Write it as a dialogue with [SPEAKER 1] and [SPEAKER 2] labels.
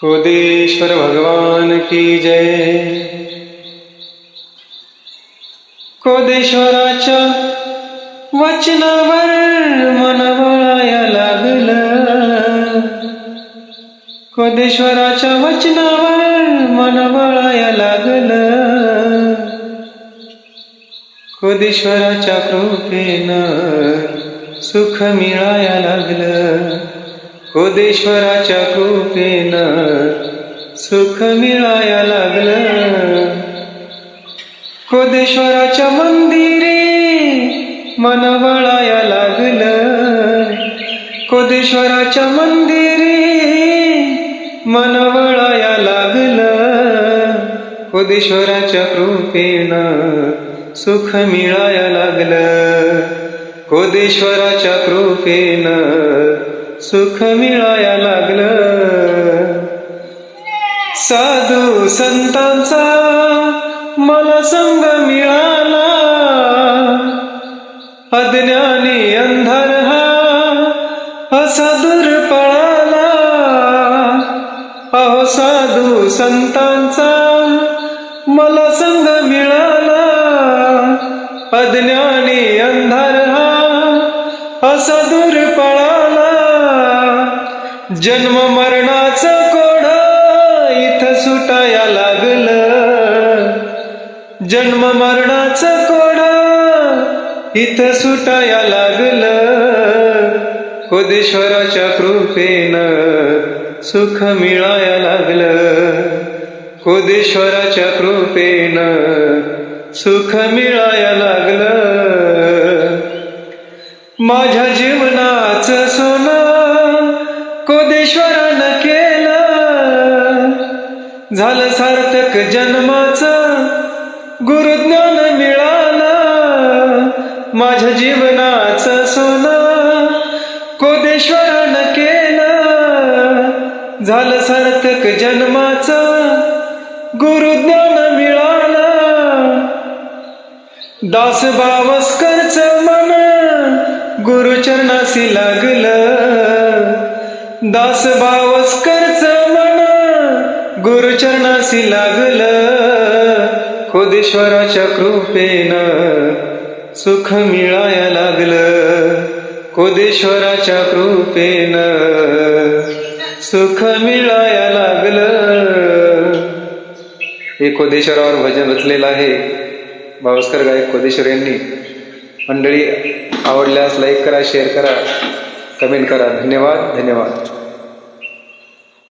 [SPEAKER 1] कोदेश्वर भगवान की जय। कोदेश्वराच्या वचनावर मन वळाया लागलं। कोदेश्वराच्या वचनावर मन वळाया लागलं। कोदेश्वराच्या कृपेनं सुख मिळाया लागलं. कोदेश्वराच्या कृपेनं सुख मिळाया लागलं. कोदेश्वराच्या मंदिरे मन वळाया लागलं. कोदेश्वराच्या मंदिरे मन वळाया लागलं. कोदेश्वराच्या कृपेनं सुख मिळाया लागलं. कोदेश्वराच्या कृपेनं सुख मिळाया लागलं. साधू संतांचा मला संग मिळाला. अज्ञानी अंधार हा असा दूर पळाला. अहो साधू संतांचा मला संग मिळाला. अज्ञानी दूर पळाला. जन्म मरणाचं कोड इथं सुटाया लागलं. जन्म मरणाचं कोड इथं सुटाया लागलं. कोदेश्वराच्या कृपेनं सुख मिळाया लागलं. कोदेश्वराच्या कृपेनं सुख मिळाया लागलं. माझ्या जीवनाचं सोन कोदेश्वरानं केलं. झालं सार्थक जन्माचं गुरुज्ञान मिळालं. माझ्या जीवनाचं सोन कोदेश्वरानं केलं. झालं सार्थक जन्माचं गुरुज्ञान मिळालं. दास बावस्करच मन गुरुचरणासी लागलं. दास बावस्करच मन गुरुचरणासी लागलं. कोदेश्वराच्या कृपेनं सुख मिळाया लागलं. कोदेश्वराच्या कृपेन सुख मिळाया लागलं. हे कोदेश्वरावर भजन रचलेलं आहे. भावस्कर गायक कोदेश्वर यांनी. मंडळी आवडल्यास लाईक करा शेअर करा कमेंट करा. धन्यवाद धन्यवाद.